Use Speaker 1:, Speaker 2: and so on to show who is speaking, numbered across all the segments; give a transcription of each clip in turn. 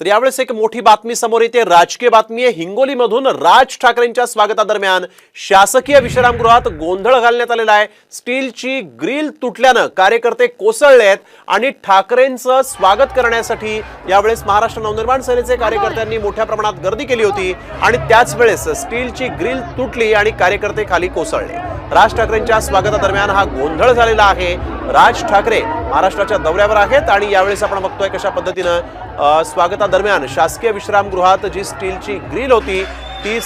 Speaker 1: तर यावेळेस एक मोठी बातमी समोर येते. राजकीय बातमी आहे. हिंगोलीमधून राज ठाकरेंच्या स्वागतादरम्यान शासकीय विश्रामगृहात गोंधळ घालण्यात आलेला आहे. स्टीलची ग्रिल तुटल्यानं कार्यकर्ते कोसळले आहेत आणि ठाकरेंचं स्वागत करण्यासाठी यावेळेस महाराष्ट्र नवनिर्माण सेनेचे कार्यकर्त्यांनी मोठ्या प्रमाणात गर्दी केली होती आणि त्याच वेळेस स्टीलची ग्रिल तुटली आणि कार्यकर्ते खाली कोसळले. राज ठाकरेंच्या स्वागतादरम्यान हा गोंधळ झालेला आहे. राज ठाकरे महाराष्ट्राच्या दौऱ्यावर आहेत आणि यावेळेस आपण बघतोय कशा पद्धतीनं स्वागतादरम्यान शासकीय विश्रामगृहात जी स्टीलची ग्रिल होती ती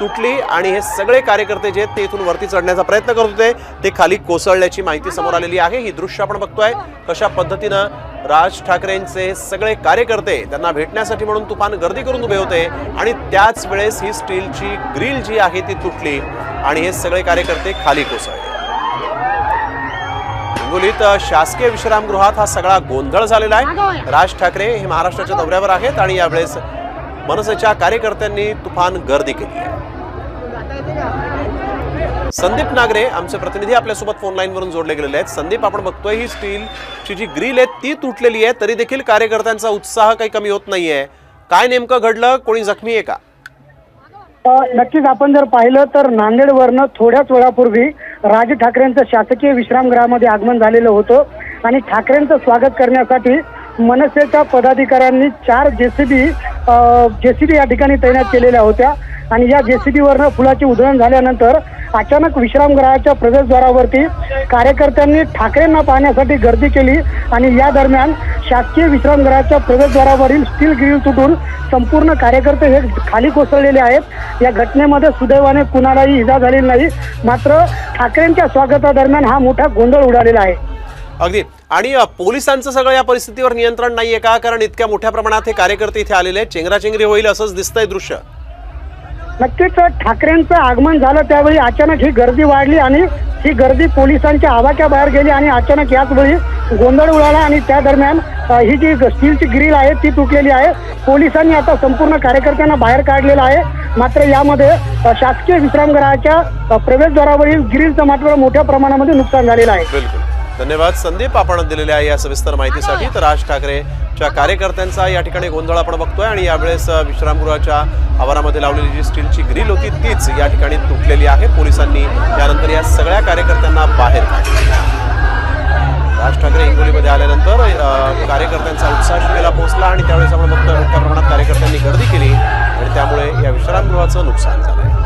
Speaker 1: तुटली आणि हे सगळे कार्यकर्ते जे आहेत ते इथून वरती चढण्याचा प्रयत्न करत होते. ते खाली कोसळल्याची माहिती समोर आलेली आहे. ही दृश्य आपण बघतोय. कशा पद्धतीनं राज ठाकरेंचे सगळे कार्यकर्ते त्यांना भेटण्यासाठी म्हणून तुफान गर्दी करून उभे होते आणि त्याच वेळेस ही स्टीलची ग्रिल जी आहे ती तुटली आणि हे सगळे कार्यकर्ते खाली कोसळले. हिंगोलीत शासकीय विश्रामगृहात हा सगळा गोंधळ झालेला आहे. राज ठाकरे हे महाराष्ट्राच्या दौऱ्यावर आहेत आणि यावेळेस मनसेच्या कार्यकर्त्यांनी तुफान गर्दी केली आहे. संदीप नागरे आमचे प्रतिनिधी आपल्यासोबत फोन लाईन वरून जोडले गेलेले आहेत. संदीप आपण बघतोय ही स्टीलची जी ग्रिल आहे ती तुटलेली आहे तरी देखील कार्यकर्त्यांचा उत्साह काही कमी होत नाहीये. काय नेमकं घडलं? कोणी जखमी आहे का?
Speaker 2: नक्कीच आपण जर पाहिलं तर नांदेडवरनं थोड्याच वेळापूर्वी राज ठाकरेंचं शासकीय विश्रामगृहामध्ये आगमन झालेलं होतं. आणि ठाकरेंचं स्वागत करण्यासाठी मनसेच्या पदाधिकाऱ्यांनी चार जेसीबी जेसीबी या ठिकाणी तैनात केलेल्या होत्या. आणि या जेसीबीवरनं फुलाची उधळण झाल्यानंतर अचानक विश्रामगृहाच्या प्रवेशद्वारावरती कार्यकर्त्यांनी ठाकरेंना पाहण्यासाठी गर्दी केली. आणि या दरम्यान शासकीय विश्रामगृहाच्या प्रवेशद्वारावरील स्टील ग्रिल तुटून संपूर्ण कार्यकर्ते हे खाली कोसळलेले आहेत. या घटनेमध्ये सुदैवाने कुणालाही इजा झालेली नाही. मात्र ठाकरेंच्या स्वागतादरम्यान हा मोठा गोंधळ उडालेला आहे.
Speaker 1: अगदी. आणि पोलिसांचं सगळं या परिस्थितीवर नियंत्रण नाहीये का? कारण इतक्या मोठ्या प्रमाणात हे कार्यकर्ते इथे आलेले आहेत. चेंगराचेंगरी होईल असंच दिसतंय दृश्य.
Speaker 2: नक्कीच ठाकरेंचं आगमन झालं त्यावेळी अचानक ही गर्दी वाढली आणि ही गर्दी पोलिसांच्या आवाक्या बाहेर गेली आणि अचानक याच वेळी गोंधळ उडाला आणि त्या दरम्यान ही जी स्टीलची ग्रिल आहे ती तुटलेली आहे. पोलिसांनी आता संपूर्ण कार्यकर्त्यांना बाहेर काढलेलं आहे. मात्र यामध्ये शासकीय विश्रामगृहाच्या प्रवेशद्वारावरील ग्रिलचं मात्र मोठ्या प्रमाणामध्ये नुकसान झालेलं आहे.
Speaker 1: बिलकुल. धन्यवाद. संदीप आपण दिलेल्या या सविस्तर माहितीसाठी तर राज ठाकरेच्या कार्यकर्त्यांचा या ठिकाणी गोंधळ आपण बघतोय आणि यावेळेस विश्रामगृहाच्या आवारामध्ये लावलेली जी स्टीलची ग्रिल होती तीच या ठिकाणी तुटलेली आहे. पोलिसांनी त्यानंतर या सगळ्या कार्यकर्त्यांना बाहेर काढलं. ठाकरे आल्यानंतर कार्यकर्त्यांचा उत्साह शिकेला पोहोचला आणि त्यावेळेस आपण बघतोय मोठ्या प्रमाणात कार्यकर्त्यांनी गर्दी केली आणि त्यामुळे या विश्रामगृहाचं नुकसान झालं